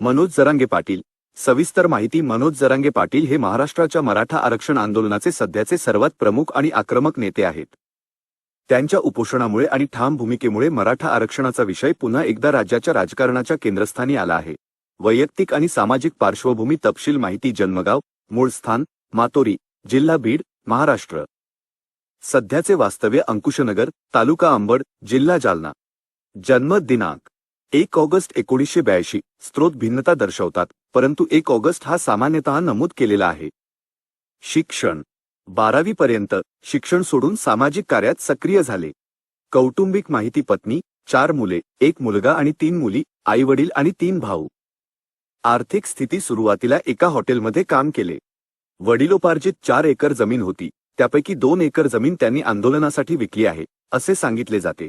मनोज जरांगे पाटील. सविस्तर माहिती मनोज जरांगे पाटील हे महाराष्ट्राच्या मराठा आरक्षण आंदोलनाचे सध्याचे सर्वात प्रमुख आणि आक्रमक नेते आहेत. त्यांच्या उपोषणामुळे आणि ठाम भूमिकेमुळे मराठा आरक्षणाचा विषय पुन्हा एकदा राज्याच्या राजकारणाच्या केंद्रस्थानी आला आहे. वैयक्तिक आणि सामाजिक पार्श्वभूमी तपशील माहिती जन्मगाव मूळ स्थान मातोरी जिल्हा बीड महाराष्ट्र. सध्याचे वास्तव्य अंकुशनगर तालुका अंबड जिल्हा जालना. जन्म दिनांक एक ऑगस्ट एकोणीसशे ब्याऐंशी. स्त्रोत भिन्नता दर्शवतात परंतु एक ऑगस्ट हा सामान्यतः नमूद केलेला आहे. शिक्षण. बारावीपर्यंत शिक्षण सोडून सामाजिक कार्यात सक्रिय झाले. कौटुंबिक माहिती पत्नी चार मुले एक मुलगा आणि तीन मुली आई वडील आणि तीन भाऊ. आर्थिक स्थिती सुरुवातीला एका हॉटेलमध्ये काम केले. वडिलोपार्जित चार एकर जमीन होती. त्यापैकी दोन एकर जमीन त्यांनी आंदोलनासाठी विकली आहे असे सांगितले जाते.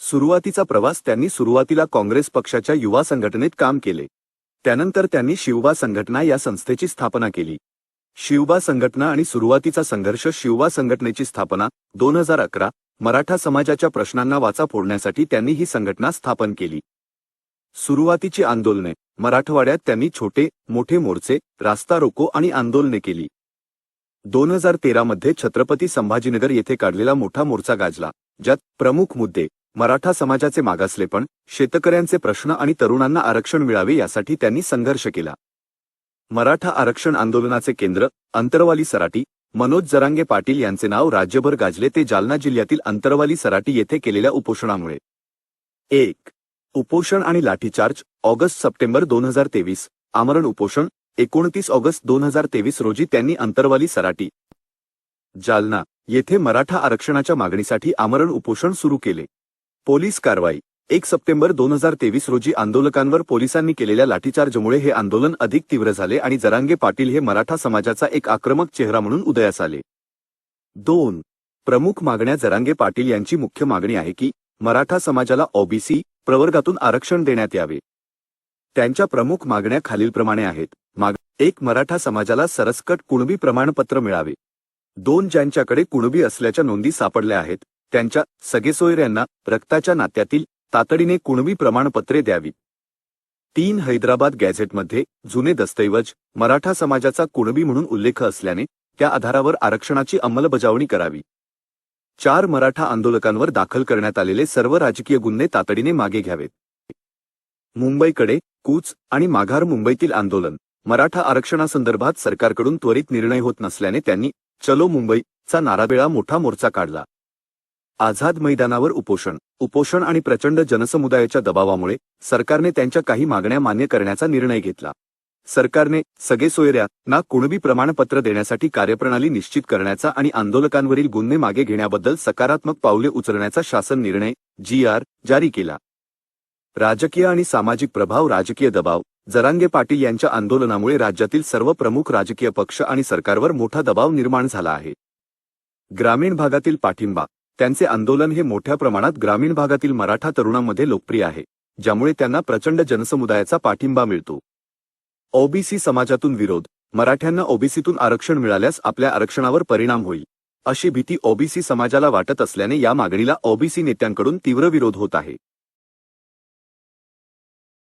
सुरुवातीचा प्रवास त्यांनी सुरुवातीला काँग्रेस पक्षाच्या युवा संघटनेत काम केले. त्यानंतर त्यांनी शिवबा संघटना या संस्थेची स्थापना केली. शिवबा संघटना आणि सुरुवातीचा संघर्ष शिवबा संघटनेची स्थापना दोन हजार अकरा मराठा समाजाच्या प्रश्नांना वाचा फोडण्यासाठी त्यांनी ही संघटना स्थापन केली. सुरुवातीची आंदोलने मराठवाड्यात त्यांनी छोटे मोठे मोर्चे रास्ता रोको आणि आंदोलने केली. दोन हजार तेरामध्ये छत्रपती संभाजीनगर येथे काढलेला मोठा मोर्चा गाजला ज्यात प्रमुख मुद्दे मराठा समाजाचे मागासलेपण शेतकऱ्यांचे प्रश्न आणि तरुणांना आरक्षण मिळावे यासाठी त्यांनी संघर्ष केला. मराठा आरक्षण आंदोलनाचे केंद्र अंतरवाली सराटी मनोज जरांगे पाटील यांचे नाव राज्यभर गाजले ते जालना जिल्ह्यातील अंतरवाली सराटी येथे केलेल्या उपोषणामुळे. एक. उपोषण आणि लाठीचार्ज ऑगस्ट सप्टेंबर दोन हजार तेवीस. आमरण उपोषण एकोणतीस ऑगस्ट दोन हजार तेवीस रोजी त्यांनी अंतरवाली सराटी. जालना येथे मराठा आरक्षणाच्या मागणीसाठी आमरण उपोषण सुरू केले. पोलीस कारवाई. एक सप्टेंबर दोन हजार तेवीस रोजी आंदोलकांवर पोलिसांनी केलेल्या लाठीचार्जमुळे हे आंदोलन अधिक तीव्र झाले आणि जरांगे पाटील हे मराठा समाजाचा एक आक्रमक चेहरा म्हणून उदयास आले. दोन. प्रमुख मागण्या जरांगे पाटील यांची मुख्य मागणी आहे की मराठा समाजाला ओबीसी प्रवर्गातून आरक्षण देण्यात यावे. त्यांच्या प्रमुख मागण्या खालीलप्रमाणे आहेत. माग एक मराठा समाजाला सरसकट कुणबी प्रमाणपत्र मिळावे. दोन ज्यांच्याकडे कुणबी असल्याच्या नोंदी सापडल्या आहेत. त्यांच्या सगेसोयऱ्यांना रक्ताच्या नात्यातील तातडीने कुणबी प्रमाणपत्रे द्यावी. तीन हैदराबाद गॅझेटमध्ये जुने दस्तऐवज मराठा समाजाचा कुणबी म्हणून उल्लेख असल्याने त्या आधारावर आरक्षणाची अंमलबजावणी करावी. चार मराठा आंदोलकांवर दाखल करण्यात आलेले सर्व राजकीय गुन्हे तातडीने मागे घ्यावेत. मुंबईकडे कूच आणि माघार मुंबईतील आंदोलन मराठा आरक्षणासंदर्भात सरकारकडून त्वरित निर्णय होत नसल्याने त्यांनी चलो मुंबईचा नाराबेळा मोठा मोर्चा काढला. आझाद मैदानावर उपोषण. उपोषण आणि प्रचंड जनसमुदायाच्या दबावामुळे सरकारने त्यांच्या काही मागण्या मान्य करण्याचा निर्णय घेतला. सरकारने सगळे सोयऱ्यांना कुणबी प्रमाणपत्र देण्यासाठी कार्यप्रणाली निश्चित करण्याचा आणि आंदोलकांवरील गुन्हे मागे घेण्याबद्दल सकारात्मक पावले उचलण्याचा शासन निर्णय जी आर जारी केला. राजकीय आणि सामाजिक प्रभाव राजकीय दबाव जरांगे पाटील यांच्या आंदोलनामुळे राज्यातील सर्व प्रमुख राजकीय पक्ष आणि सरकारवर मोठा दबाव निर्माण झाला आहे. ग्रामीण भागातील पाठिंबा त्यांचे आंदोलन हे मोठ्या प्रमाणात ग्रामीण भागातील मराठा तरुणांमध्ये लोकप्रिय आहे ज्यामुळे त्यांना प्रचंड जनसमुदायाचा पाठिंबा मिळतो. ओबीसी समाजातून विरोध मराठ्यांना ओबीसीतून आरक्षण मिळाल्यास आपल्या आरक्षणावर परिणाम होईल अशी भीती ओबीसी समाजाला वाटत असल्याने या मागणीला ओबीसी नेत्यांकडून तीव्र विरोध होत आहे.